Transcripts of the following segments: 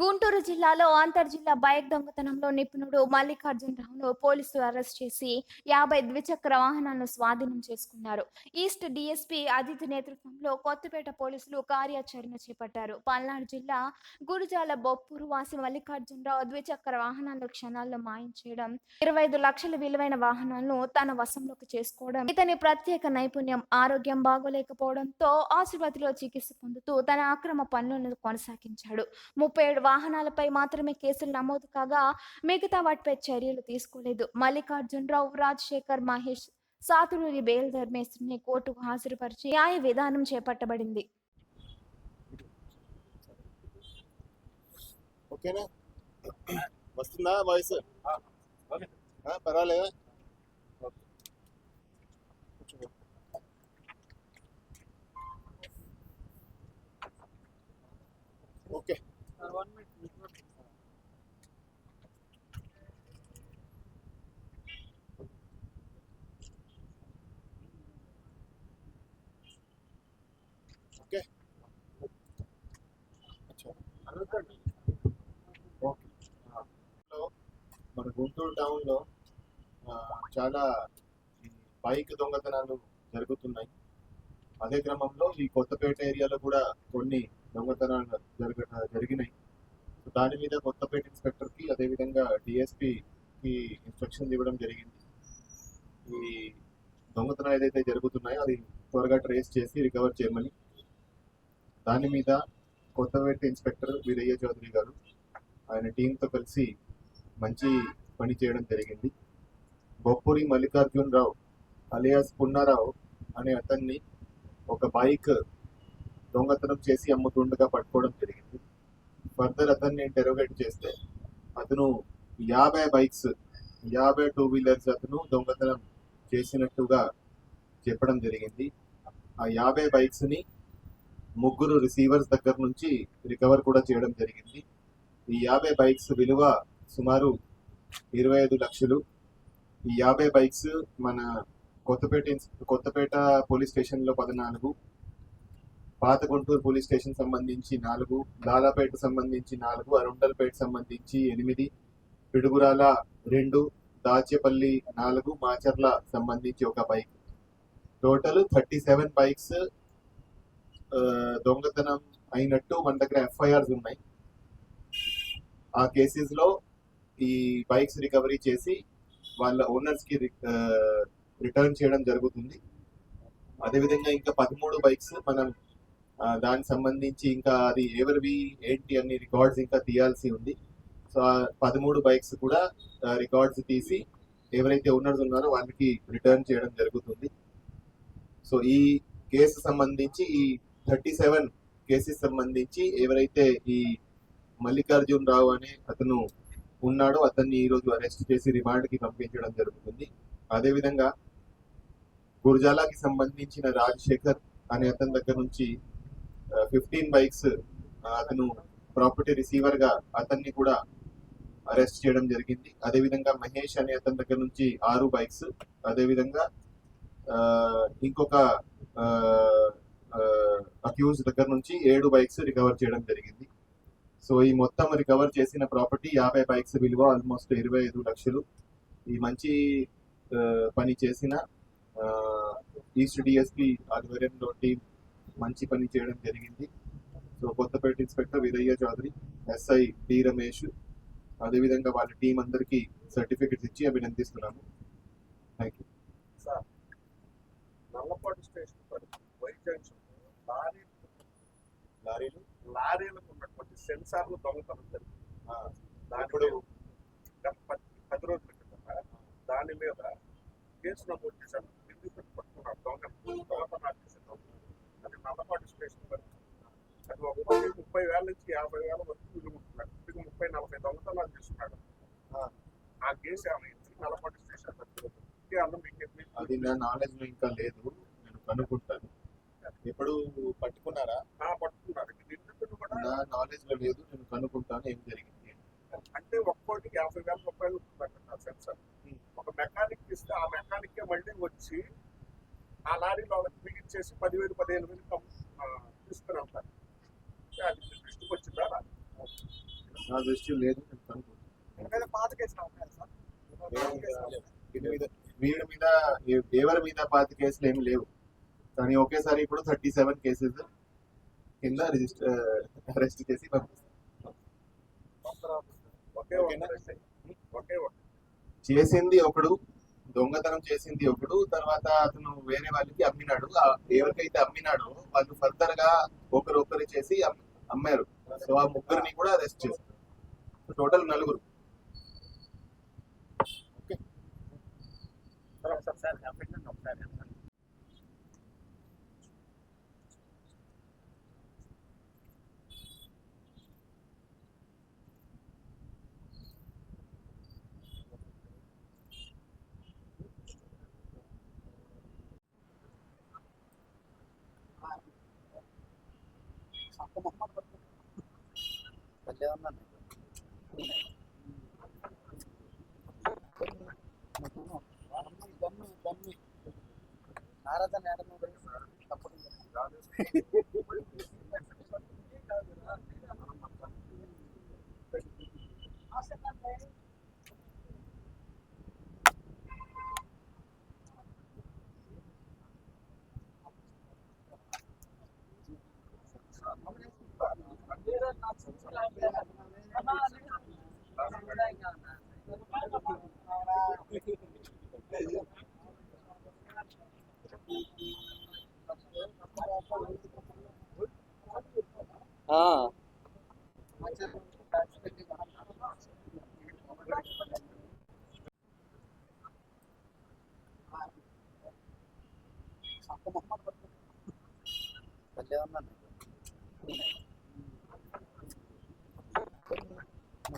గుంటూరు జిల్లాలో అంతర్జిల్లా బైక్ దొంగతనంలో నిపుణుడు మల్లికార్జునరావును పోలీసులు అరెస్ట్ చేసి యాభై ద్విచక్ర వాహనాలను స్వాధీనం చేసుకున్నారు. ఈస్ట్ డిఎస్పీ అజిత్ నేతృత్వంలో కొత్తపేట పోలీసులు కార్యాచరణ చేపట్టారు. పల్నాడు జిల్లా గురుజాల బొప్పూరు వాసి మల్లికార్జునరావు ద్విచక్ర వాహనాలను క్షణాల్లో మాయం చేయడం ఇరవై ఐదు లక్షల విలువైన వాహనాలను తన వశంలోకి చేసుకోవడం ఇతని ప్రత్యేక నైపుణ్యం ఆరోగ్యం బాగోలేకపోవడంతో ఆసుపత్రిలో చికిత్స పొందుతూ తన అక్రమ పనులను కొనసాగించాడు. ముప్పై ఏడు వాహనాలపై మాత్రమే కేసులు నమోదు కాగా మిగతా వాటిపై చర్యలు తీసుకోలేదు. మల్లికార్జునరావు రాజశేఖర్ మహేష్ సాతులూరి బేల్ ధర్మేశ్వరిని కోర్టుకు హాజరుపరిచి న్యాయ విధానం చేపట్టబడింది. ఓకేనా? వస్తుందా వాయిస్? ఆ, పర్వాలేదా? ఓకే అచ్చా. ఓకే లో మన గుంటూరు టౌన్లో చాలా బైక్ దొంగతనాలు జరుగుతున్నాయి. అదే క్రమంలో ఈ కొత్తపేట ఏరియాలో కూడా కొన్ని దొంగతనాలు జరగ జరిగినాయి. దాని మీద కొత్తపేట ఇన్స్పెక్టర్కి అదేవిధంగా డిఎస్పికి ఇన్స్ట్రక్షన్స్ ఇవ్వడం జరిగింది. ఈ దొంగతనాలు ఏదైతే జరుగుతున్నాయో అది త్వరగా ట్రేస్ చేసి రికవర్ చేయమని. దాని మీద కొత్తపేట ఇన్స్పెక్టర్ వీరయ్య చౌదరి గారు ఆయన టీంతో కలిసి మంచి పని చేయడం జరిగింది. బొప్పూరి మల్లికార్జున్ రావు అలియాస్ పున్నారావు అనే అతన్ని ఒక బైక్ దొంగతనం చేసి అమ్ముతుండగా పట్టుకోవడం జరిగింది. ఫర్దర్ అతన్ని ఇంటెరోగేట్ చేస్తే అతను యాభై బైక్స్ యాభై టూ వీలర్స్ అతను దొంగతనం చేసినట్టుగా చెప్పడం జరిగింది. ఆ యాభై బైక్స్ని ముగ్గురు రిసీవర్స్ దగ్గర నుంచి రికవర్ కూడా చేయడం జరిగింది. ఈ యాభై బైక్స్ విలువ సుమారు ఇరవై ఐదు లక్షలు. ఈ యాభై బైక్స్ మన కొత్తపేట కొత్తపేట పోలీస్ స్టేషన్లో పద్నాలుగు పాత గుంటూరు పోలీస్ స్టేషన్ సంబంధించి నాలుగు దాదాపేట సంబంధించి నాలుగు అరుండల్పేట సంబంధించి ఎనిమిది పిడుగురాల రెండు దాచేపల్లి నాలుగు మాచర్ల సంబంధించి ఒక bike. Total thirty seven bikes దొంగతనం అయినట్టు మన దగ్గర ఎఫ్ఐఆర్స్ ఉన్నాయి. ఆ కేసెస్లో ఈ బైక్స్ రికవరీ చేసి వాళ్ళ ఓనర్స్కి రిటర్న్ చేయడం జరుగుతుంది. అదేవిధంగా ఇంకా పదమూడు బైక్స్ మనం దానికి సంబంధించి ఇంకా అది ఎవరివి ఏంటి అన్ని రికార్డ్స్ ఇంకా తీయాల్సి ఉంది. సో ఆ పదమూడు బైక్స్ కూడా రికార్డ్స్ తీసి ఎవరైతే ఓనర్స్ ఉన్నారో వాళ్ళకి రిటర్న్ చేయడం జరుగుతుంది. సో ఈ కేసు సంబంధించి ఈ థర్టీ సెవెన్ కేసెస్ సంబంధించి ఎవరైతే ఈ మల్లికార్జున్ రావు అనే అతను ఉన్నాడో. అతన్ని ఈ రోజు అరెస్ట్ చేసి రిమాండ్కి పంపించడం జరుగుతుంది. అదేవిధంగా గుర్జాలాకి సంబంధించిన రాజశేఖర్ అనే అతని దగ్గర నుంచి ఫిఫ్టీన్ బైక్స్ అతను ప్రాపర్టీ రిసీవర్గా అతన్ని కూడా అరెస్ట్ చేయడం జరిగింది. అదేవిధంగా మహేష్ అనే అతని దగ్గర నుంచి ఆరు బైక్స్ అదేవిధంగా ఆ, ఇంకొక అక్యూజ్ దగ్గర నుంచి ఏడు బైక్స్ రికవర్ చేయడం జరిగింది. సో ఈ మొత్తం రికవర్ చేసిన ప్రాపర్టీ యాభై బైక్స్ విలువ ఆల్మోస్ట్ ఇరవై ఐదు లక్షలు. ఈ మంచి పని చేసిన ఈస్ట్ డిఎస్పి ఆధ్వర్యంలో టీం మంచి పని చేయడం జరిగింది. So Kothapeta inspector Veeraiah Chowdary SI D Ramesh అదేవిధంగా వాళ్ళ టీం అందరికీ సర్టిఫికెట్స్ ఇచ్చి అభినందిస్తున్నాము. థ్యాంక్ యూ సార్ స్టేషన్ లారీలు? లారీలకు ఉన్నటువంటి సెన్సార్లు దొంగతనం జరిగింది. పది రోజుల క్రితం దాని మీద కేసు నమోదు చేశారు ఎందుకు పట్టుకున్నారు దొంగ దొంగతనాలు చేసే దొంగ. అది నల్లపాడు స్టేషన్ పరిధి అది ఒక్కొక్కటి ముప్పై వేల నుంచి యాభై వేల వరకు విలుముంటున్నాడు ఇది ముప్పై నలభై దొంగతనాలు చేస్తున్నాడు ఆ. కేసు ఏమైనా ఎందుకు నల్లపాడు స్టేషన్ అది నా నాలెడ్జ్ ఇంకా లేదు. నేను కనుక్కుంటాను. ఎప్పుడు పట్టుకున్నారా? పట్టుకున్నారు. నా నాలెడ్జ్లో లేదు నేను కనుక్కుంటాను ఏం జరిగింది అంటే ఒక్కోటికి యాభై వేల రూపాయలు ఉంటుందంట సెన్సార్ ఒక మెకానిక్ ఇస్తే ఆ మెకానిక్ మళ్ళీ వచ్చి ఆ లారీలో వాళ్ళకి బిగించేసి పదివేలు పదిహేను వేలు తీసుకుని అంటే అది దృష్టికి వచ్చిందా? నా దృష్టి లేదు నేను. పాత వీడి మీద ఎవరి మీద పాతి కేసులు ఏమి లేవు. కానీ ఒకేసారి ఇప్పుడు థర్టీ సెవెన్ కేసెస్ కింద రిజిస్టర్ అరెస్ట్ చేసి చేసింది ఒకడు దొంగతనం చేసింది ఒకడు తర్వాత అతను వేరే వాళ్ళకి అమ్మినాడు. ఆ ఎవరికైతే అమ్మినాడో వాళ్ళు ఫర్దర్గా ఒకరు ఒకరు చేసి అమ్- అమ్మారు. సో ఆ ముగ్గురిని కూడా అరెస్ట్ చేశారు. టోటల్ నలుగురు. సార్ ఒకసారి సార్ పెట్టండి ఒకసారి Muhammad.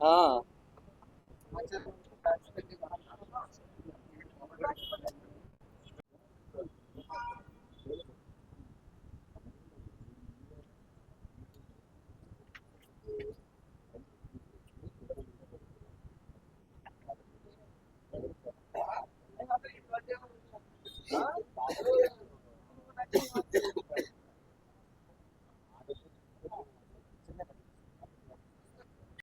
Ah.